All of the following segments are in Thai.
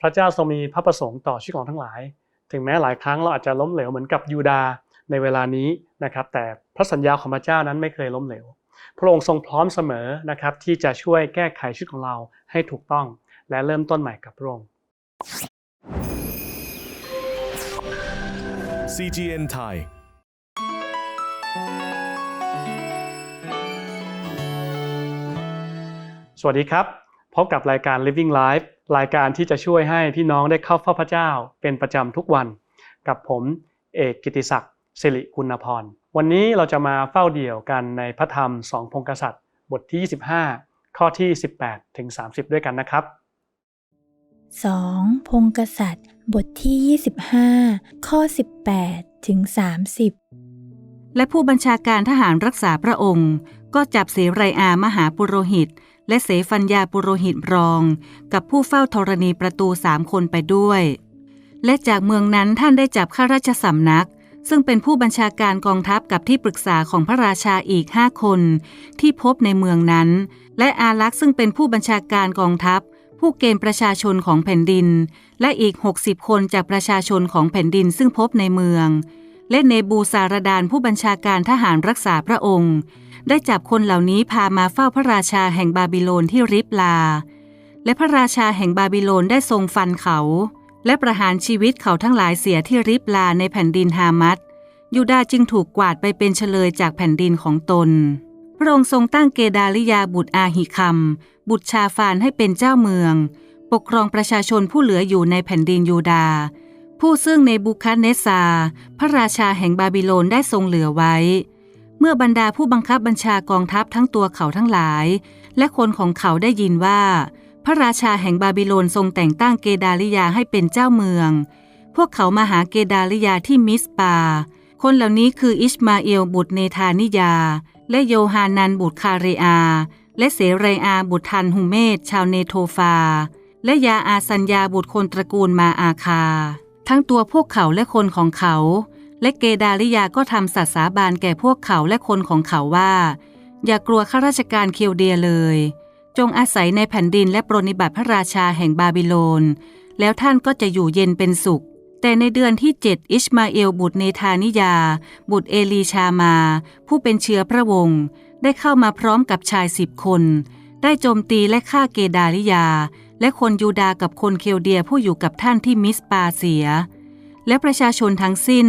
พระเจ้าทรงมีพระประสงค์ต่อชีวิตของทั้งหลาย ถึงแม้หลายครั้งเราอาจจะล้มเหลวเหมือนกับยูดาห์ในเวลานี้นะครับ แต่พระสัญญาของพระเจ้านั้นไม่เคยล้มเหลว พระองค์ทรงพร้อมเสมอนะครับที่จะช่วยแก้ไขชีวิตของเราให้ถูกต้อง และเริ่มต้นใหม่กับพระองค์ CGN Thai สวัสดีครับ พบกับรายการ Living Life รายการที่จะช่วยให้พี่น้องได้เข้าเฝ้าพระเจ้า เป็นประจำทุกวัน กับผมเอกกิติศักดิ์สิริกุณพร วันนี้เราจะมาเฝ้าเดี่ยวกันในพระธรรมสองพงกษัตริย์ บทที่ 25 ข้อที่ 18ถึง30 ด้วยกันนะครับ 2. พงกษัตริย์ บทที่ 25 ข้อ 18ถึง30 และผู้บัญชาการทหารรักษาพระองค์ ก็จับเสไรอามหาปุโรหิต และเสฟัญญาปุโรหิตรอง กับผู้เฝ้าธรณีประตูสามคนไปด้วย และจากเมืองนั้นท่านได้จับข้าราชสำนัก ซึ่งเป็นผู้บัญชาการกองทัพกับที่ปรึกษาของพระราชาอีกห้าคน ที่พบในเมืองนั้น และอารักษ์ซึ่งเป็นผู้บัญชาการกองทัพ ผู้เกณฑ์ประชาชนของแผ่นดิน และอีก 60 คนจากประชาชนของแผ่นดินซึ่งพบในเมือง และเนบูซารดานผู้บัญชาการทหารรักษาพระองค์ ได้จับคนเหล่านี้พามาเฝ้าพระราชาแห่งบาบิโลนที่ริบลา และพระราชาแห่งบาบิโลนได้ทรงฟันเขา และประหารชีวิตเขาทั้งหลายเสียที่ริบลาในแผ่นดินฮามัดยูดาจึงถูกกวาดไปเป็นเฉลยจากแผ่นดินของตน พระองค์ทรงตั้งเกดาลิยาบุตรอาหิคัม บุตรชาฟานให้เป็นเจ้าเมือง ปกครองประชาชนผู้เหลืออยู่ในแผ่นดินยูดาห์ ผู้ซึ่งในบุคัดเนซา พระราชาแห่งบาบิโลนได้ทรงเหลือไว้ เมื่อบรรดาผู้บังคับบัญชากองทัพทั้งตัวเขาทั้งหลาย และคนของเขาได้ยินว่า พระราชาแห่งบาบิโลนทรงแต่งตั้งเกดาลิยาให้เป็นเจ้าเมือง พวกเขามาหาเกดาลิยาที่มิสปา คนเหล่านี้คืออิชมาเอลบุตรเนธานิยา และโยฮานันบุตรคาเรอา และเสเรอาบุตรทันหุเมศชาวเนโทฟา และยาอาสัญญาบุตรคนตระกูลมาอาคา ทั้งตัวพวกเขาและคนของเขา และเกดาลิยาก็ทำสัตย์สาบานแก่พวกเขาและคนของเขาว่า อย่ากลัวข้าราชการเคียวเดียเลย จงอาศัยในแผ่นดินและปรนิบัติพระราชาแห่งบาบิโลน แล้วท่านก็จะอยู่เย็นเป็นสุขแต่ในเดือนที่เจ็ดอิชมาเอลบุตรเนธานิยา บุตรเอลีชามา ผู้เป็นเชื้อพระวงศ์ได้เข้ามาพร้อมกับชายสิบคน ได้โจมตีและฆ่าเกดาลิยา และคนยูดาห์กับคนเคลเดียผู้อยู่กับท่านที่มิสปาเสีย และประชาชนทั้งสิ้น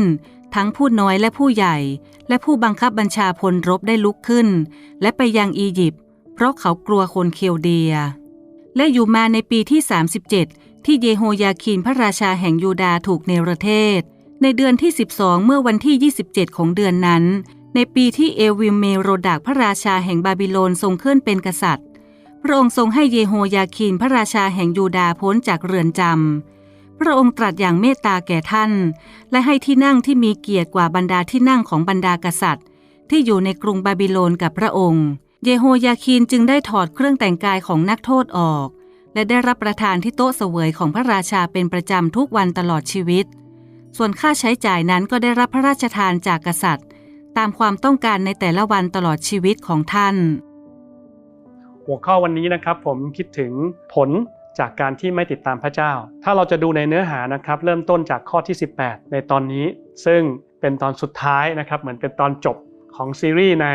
ทั้งผู้น้อยและผู้ใหญ่ และผู้บังคับบัญชาพลรบได้ลุกขึ้น และไปยังอียิปต์เพราะเขากลัวคนเคลเดีย และอยู่มาในปีที่ 37 ที่เยโฮยาคีนพระราชาแห่งยูดาห์ถูกเนรเทศ ในเดือนที่ 12 เมื่อวันที่ 27 ของเดือนนั้น ในปีที่เอวิมเมโรดักพระราชาแห่งบาบิโลนทรงขึ้นเป็นกษัตริย์ พระองค์ทรงให้เยโฮยาคีนพระราชาแห่งยูดาห์พ้นจากเรือนจำ พระองค์ตรัสอย่างเมตตาแก่ท่าน และให้ที่นั่งที่มีเกียรติกว่าบรรดาที่นั่งของบรรดากษัตริย์ ที่อยู่ในกรุงบาบิโลนกับพระองค์ เยโฮยาคีนจึงได้ถอดเครื่องแต่งกายของนักโทษออก และได้รับประทานที่โต๊ะเสวยของพระราชาเป็นประจำทุกวันตลอดชีวิต ส่วนค่าใช้จ่ายนั้นก็ได้รับพระราชทานจากกษัตริย์ ตามความต้องการในแต่ละวันตลอดชีวิตของท่าน หัวข้อวันนี้นะครับผมคิดถึงผลจากการที่ไม่ติดตามพระเจ้า ถ้าเราจะดูในเนื้อหานะครับเริ่มต้นจากข้อที่ 18 ในตอนนี้ ซึ่งเป็นตอนสุดท้ายนะครับเหมือนเป็นตอนจบของซีรีส์ใน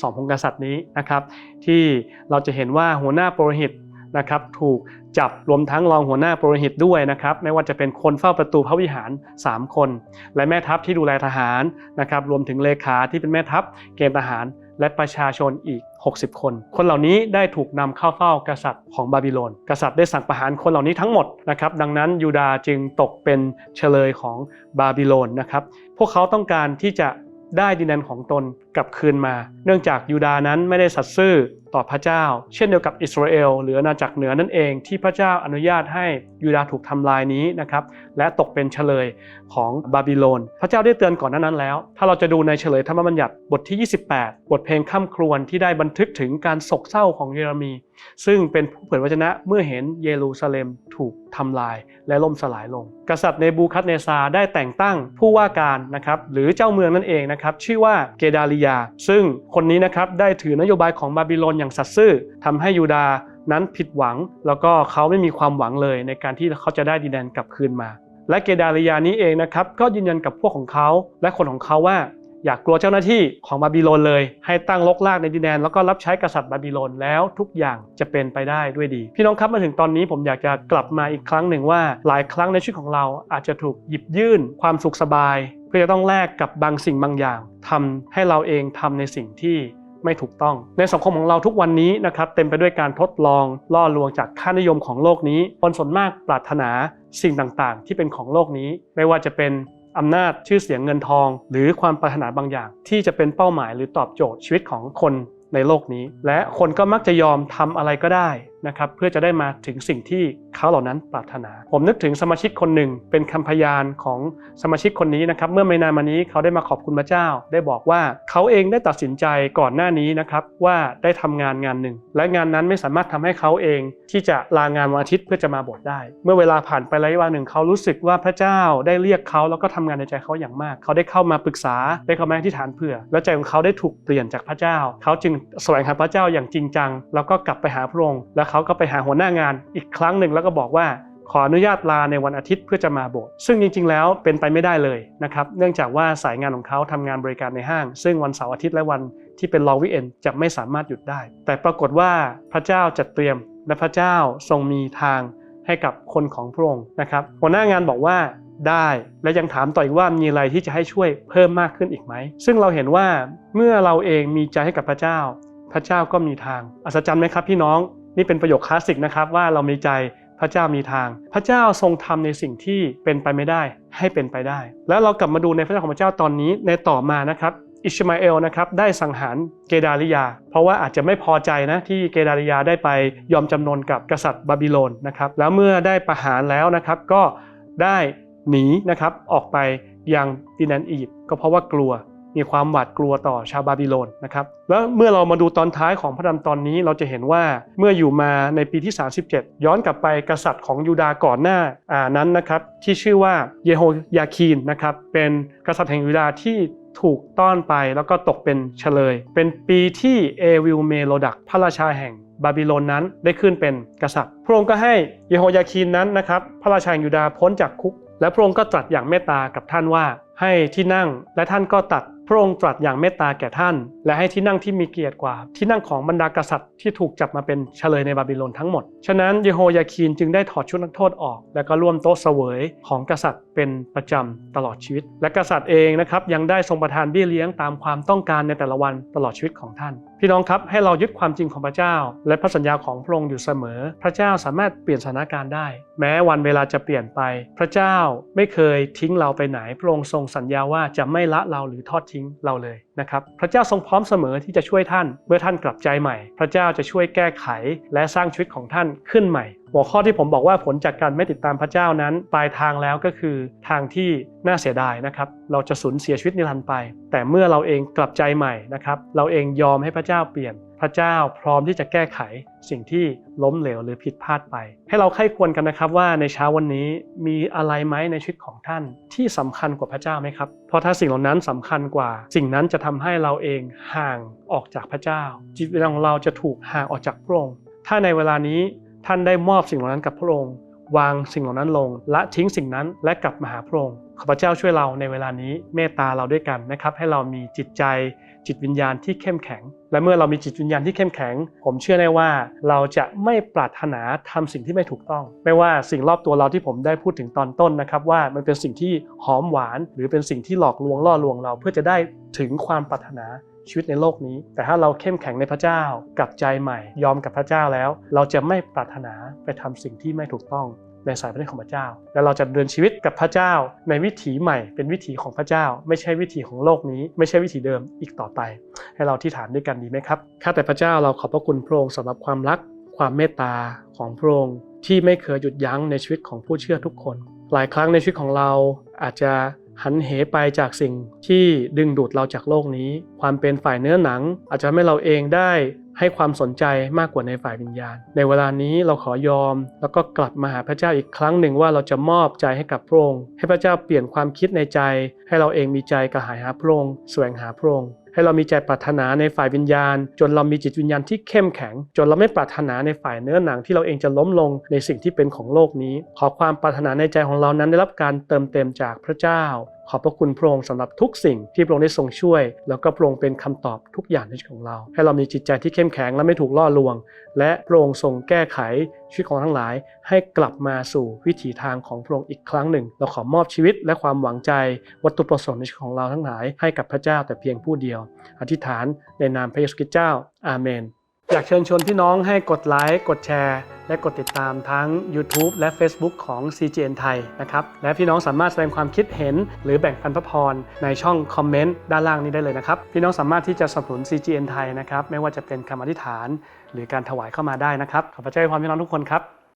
สองพงกษัตริย์นี้นะครับที่เราจะเห็นว่าหัวหน้าโปรหิตนะครับถูกจับรวมทั้งรองหัวหน้าโปรหิตด้วยนะครับไม่ว่าจะเป็นคนเฝ้าประตูพระวิหาร 3 คน และแม่ทัพที่ดูแลทหารนะครับรวมถึงเลขาที่เป็นแม่ทัพเกณฑ์ทหาร และประชาชนอีก 60 คน คนเหล่านี้ได้ถูกนำเข้าเฝ้ากษัตริย์ของบาบิโลน กษัตริย์ได้สั่งประหารคนเหล่านี้ทั้งหมดนะครับ ดังนั้นยูดาห์จึงตกเป็นเฉลยของบาบิโลนนะครับ พวกเขาต้องการที่จะได้ดินแดนของตน กลับคืนมา เนื่องจากยูดาห์นั้นไม่ได้สัตย์ซื่อต่อพระเจ้า เช่นเดียวกับอิสราเอลหรืออาณาจักรเหนือนั่นเอง ที่พระเจ้าอนุญาตให้ยูดาห์ถูกทำลายนี้นะครับและตกเป็นเฉลยของบาบิโลน พระเจ้าได้เตือนก่อนหนานั้นแล้ว ถ้าเราจะดูในเฉลยธรรมบัญญัติบทที่ 28 บทเพลงข้ามครวญที่ได้บันทึกถึงการโศกเศร้าของเยเรมี ซึ่งเป็นผู้เผยพระวจนะเมื่อเห็นเยรูซาเล็มถูกทำลายและล่มสลายลง กษัตริย์เนบูคัดเนซาได้แต่งตั้งผู้ว่าการนะครับหรือเจ้าเมืองนั่นเองนะครับชื่อว่าเกดาลิยา ซึ่งคนนี้นะครับได้ถือนโยบายของบาบิโลนอย่างสัตย์ซื่อทำให้ยูดาห์นั้นผิดหวัง แล้วก็เขาไม่มีความหวังเลยในการที่เขาจะได้ดินแดนกลับคืนมา และเกดาลิยานี้เองนะครับก็ยืนยันกับพวกของเขาและคนของเขาว่าอย่ากกลัวเจ้าหน้าที่ของบาบิโลนเลย ให้ตั้งลกลากในดินแดนแล้วก็รับใช้กษัตริย์บาบิโลนแล้วทุกอย่างจะเป็นไปได้ด้วยดี พี่น้องครับมาถึงตอนนี้ผมอยากจะกลับมาอีกครั้งหนึ่งว่า หลายครั้งในชีวิตของเราอาจจะถูกหยิบยื่น ความสุขสบาย เพื่อจะต้องแลกกับบางสิ่งบางอย่างทำให้เราเองทำในสิ่งที่ไม่ถูกต้อง ในสังคมของเราทุกวันนี้นะครับเต็มไปด้วยการทดลองล่อลวงจากค่านิยมของโลกนี้คนส่วนมากปรารถนาสิ่งต่างๆ ที่เป็นของโลกนี้ ไม่ว่าจะเป็นอำนาจชื่อเสียงเงินทอง หรือความปรารถนาบางอย่าง ที่จะเป็นเป้าหมายหรือตอบโจทย์ชีวิตของคนในโลกนี้ และคนก็มักจะยอมทำอะไรก็ได้นะครับเพื่อจะได้มาถึงสิ่งที่ เขาเหล่านั้นปรารถนา ผมนึกถึงสมาชิกคนหนึ่ง เป็นคำพยานของสมาชิกคนนี้นะครับเมื่อไม่นานมานี้เขาได้มาขอบคุณพระเจ้า ได้บอกว่าเขาเองได้ตัดสินใจก่อนหน้านี้นะครับว่าได้ทำงานงานหนึ่ง และงานนั้นไม่สามารถทำให้เขาเองที่จะลางานวันอาทิตย์เพื่อจะมาโบสถ์ได้ เมื่อเวลาผ่านไประยะเวลาหนึ่งเขารู้สึกว่าพระเจ้าได้เรียกเขาแล้วก็ทำงานในใจเขาอย่างมาก เขาได้เข้ามาปรึกษาได้เข้ามาอธิษฐานเผื่อ และใจของเขาได้ถูกเปลี่ยนจากพระเจ้า เขาจึงแสวงหาพระเจ้าอย่างจริงจัง แล้วก็กลับไปหาพระองค์แล้วเขาก็ไปหาหัวหน้างานอีกครั้งหนึ่งแล้วก็ก็บอกว่าขออนุญาตลาในวันอาทิตย์เพื่อจะมาโบสถ์ซึ่งจริงๆ แล้วเป็นไปไม่ได้เลยนะครับ เนื่องจากว่าสายงานของเขาทำงานบริการในห้าง ซึ่งวันเสาร์อาทิตย์และวันที่เป็นลองวิเอนจะไม่สามารถหยุดได้ แต่ปรากฏว่าพระเจ้าจัดเตรียมและพระเจ้าทรงมีทางให้กับคนของพระองค์นะครับ หัวหน้างานบอกว่าได้และยังถามต่ออีกว่ามีอะไรที่จะให้ช่วยเพิ่มมากขึ้นอีกไหม ซึ่งเราเห็นว่าเมื่อเราเองมีใจให้กับพระเจ้า พระเจ้าก็มีทาง อัศจรรย์ไหมครับพี่น้อง นี่เป็นประโยคคลาสสิกนะครับว่าเรามีใจ พระเจ้ามีทาง พระเจ้าทรงทำในสิ่งที่เป็นไปไม่ได้ให้เป็นไปได้ แล้วเรากลับมาดูในพระเจ้าของพระเจ้าตอนนี้ในต่อมานะครับอิชมาเอลนะครับได้สังหารเกดาลิยา เพราะว่าอาจจะไม่พอใจนะที่เกดาลิยาได้ไปยอมจำนนกับกษัตริย์บาบิโลนนะครับแล้วเมื่อได้ประหารแล้วนะครับก็ได้หนีนะครับออกไปยังดินแดนอียิปต์ก็เพราะว่ากลัว มีความหวาดกลัวต่อชาวบาบิโลนนะครับแล้วเมื่อเรามาดูตอนท้ายของพระธรรมตอนนี้เราจะเห็นว่าเมื่ออยู่มาในปีที่ 37 ย้อนกลับไปกษัตริย์ของยูดาก่อนหน้าอ่านั้นนะครับที่ชื่อว่าเยโฮยาคีนนะครับเป็นกษัตริย์แห่งยูดาห์ที่ถูกต้อนไปแล้วก็ตกเป็นเฉลย เป็นปีที่เอวิลเมโลดักพระราชาแห่งบาบิโลนนั้นได้ขึ้นเป็นกษัตริย์ พระองค์ก็ให้เยโฮยาคีนนั้นนะครับพระราชาแห่งยูดาห์พ้นจากคุก และพระองค์ก็ตรัสอย่างเมตตากับท่านว่า ให้ที่นั่งและท่านก็ตัด พระองค์ตรัสอย่างเมตตาแก่ท่าน และให้ที่นั่งที่มีเกียรติกว่า ที่นั่งของบรรดากษัตริย์ที่ถูกจับมาเป็นเฉลยในบาบิโลนทั้งหมด ฉะนั้นเยโฮยาคีนจึงได้ถอดชุดนักโทษออก และก็ร่วมโต๊ะเสวยของกษัตริย์เป็นประจำตลอดชีวิต และกษัตริย์เองนะครับยังได้ทรงประทานเบี้ยเลี้ยงตามความต้องการในแต่ละวันตลอดชีวิตของท่าน พี่น้องครับให้เรายึดความจริงของพระเจ้า และพระสัญญาของพระองค์อยู่เสมอ พระเจ้าสามารถเปลี่ยนสถานการณ์ได้ แม้วันเวลาจะเปลี่ยนไป พระเจ้าไม่เคยทิ้งเราไปไหน พระองค์ทรงสัญญาว่าจะไม่ละเราหรือทอดทิ้งเราเลยนะครับพระเจ้าทรงพร้อมเสมอที่จะช่วยท่าน เมื่อท่านกลับใจใหม่ พระเจ้าจะช่วยแก้ไขและสร้างชีวิตของท่านขึ้นใหม่ หัวข้อที่ผมบอกว่าผลจากการไม่ติดตามพระเจ้านั้น ปลายทางแล้วก็คือทางที่น่าเสียดายนะครับ เราจะสูญเสียชีวิตนิรันดร์ไป แต่เมื่อเราเองกลับใจใหม่นะครับ เราเองยอมให้พระเจ้าเปลี่ยน พระเจ้าพร้อมที่จะแก้ไขสิ่งที่ล้มเหลวหรือผิดพลาดไป ให้เราใคร่ควรกันนะครับว่าในเช้าวันนี้มีอะไรไหมในชีวิตของท่านที่สำคัญกว่าพระเจ้าไหมครับ เพราะถ้าสิ่งเหล่านั้นสำคัญกว่า สิ่งนั้นจะทำให้เราเองห่างออกจากพระเจ้า จิตวิญญาณของเราจะถูกห่างออกจากพระองค์ถ้าในเวลานี้ ท่านได้มอบสิ่งเหล่านั้นกับพระองค์ วางสิ่งเหล่านั้นลง ละทิ้งสิ่งนั้นและกลับมาหาพระองค์ขอพระเจ้าช่วยเราในเวลานี้เมตตาเราด้วยกันนะครับ ให้เรามีจิตใจจิตวิญญาณที่เข้มแข็ง และเมื่อเรามีจิตวิญญาณที่เข้มแข็ง ผมเชื่อได้ว่าเราจะไม่ปรารถนาทำสิ่งที่ไม่ถูกต้อง ไม่ว่าสิ่งรอบตัวเราที่ผมได้พูดถึงตอนต้นนะครับ ว่ามันเป็นสิ่งที่หอมหวาน หรือเป็นสิ่งที่หลอกลวงล่อลวงเราเพื่อจะได้ถึงความปรารถนา ชีวิตในโลกนี้ แต่ถ้าเราเข้มแข็งในพระเจ้ากลับใจใหม่ ยอมกับพระเจ้าแล้ว เราจะไม่ปรารถนาไปทำสิ่งที่ไม่ถูกต้องในสายพระเนตรของพระเจ้า และเราจะเดินชีวิตกับพระเจ้าในวิถีใหม่ เป็นวิถีของพระเจ้า ไม่ใช่วิถีของโลกนี้ ไม่ใช่วิถีเดิมอีกต่อไป ให้เราที่ฐานด้วยกันดีไหมครับข้าแต่พระเจ้าเราขอบพระคุณพระองค์สำหรับความรัก ความเมตตาของพระองค์ที่ไม่เคยหยุดยั้งในชีวิตของผู้เชื่อทุกคน หลายครั้งในชีวิตของเราอาจจะ หันเหไปจากสิ่งที่ดึงดูดเราจากโลกนี้ ความเป็นฝ่ายเนื้อหนัง อาจจะทำให้เราเองได้ให้ความสนใจมากกว่าในฝ่ายวิญญาณ ในเวลานี้เราขอยอม แล้วก็กลับมาหาพระเจ้าอีกครั้งหนึ่งว่าเราจะมอบใจให้กับพระองค์ให้พระเจ้าเปลี่ยนความคิดในใจ ให้เราเองมีใจกระหายหาพระองค์แสวงหาพระองค์ ให้เรามีใจปรารถนาในฝ่ายวิญญาณ จนเรามีจิตวิญญาณที่เข้มแข็ง จนเราไม่ปรารถนาในฝ่ายเนื้อหนังที่เราเองจะล้มลงในสิ่งที่เป็นของโลกนี้ ขอความปรารถนาในใจของเรานั้นได้รับการเติมเต็มจากพระเจ้า ขอบพระคุณพระองค์สำหรับทุกสิ่งที่พระองค์ได้ทรงช่วย แล้วก็พระองค์เป็นคำตอบทุกอย่างในชีวิตของเรา ให้เรามีจิตใจที่เข้มแข็งและไม่ถูกล่อลวง และพระองค์ทรงแก้ไขชีวิตของทั้งหลาย ให้กลับมาสู่วิถีทางของพระองค์อีกครั้งหนึ่ง เราขอมอบชีวิตและความหวังใจ วัตถุประสงค์ในชีวิตของเราทั้งหลายให้กับพระเจ้าแต่เพียงผู้เดียว อธิษฐานในนามพระเยซูคริสต์เจ้า อาเมน อยากเชิญชวนพี่น้องให้กดไลค์กดแชร์ และกดติดตามทั้ง YouTube และ Facebook ของ CGN ไทยนะครับ และพี่น้องสามารถแสดงความคิดเห็น หรือแบ่งปันพระพรในช่องคอมเมนต์ด้านล่างนี้ได้เลยนะครับ พี่น้องสามารถที่จะสนับสนุน CGN ไทยนะครับ ไม่ว่าจะเป็นคำอธิษฐาน หรือการถวายเข้ามาได้นะครับ ขอพระเจ้าให้ความพี่น้องทุกคนครับ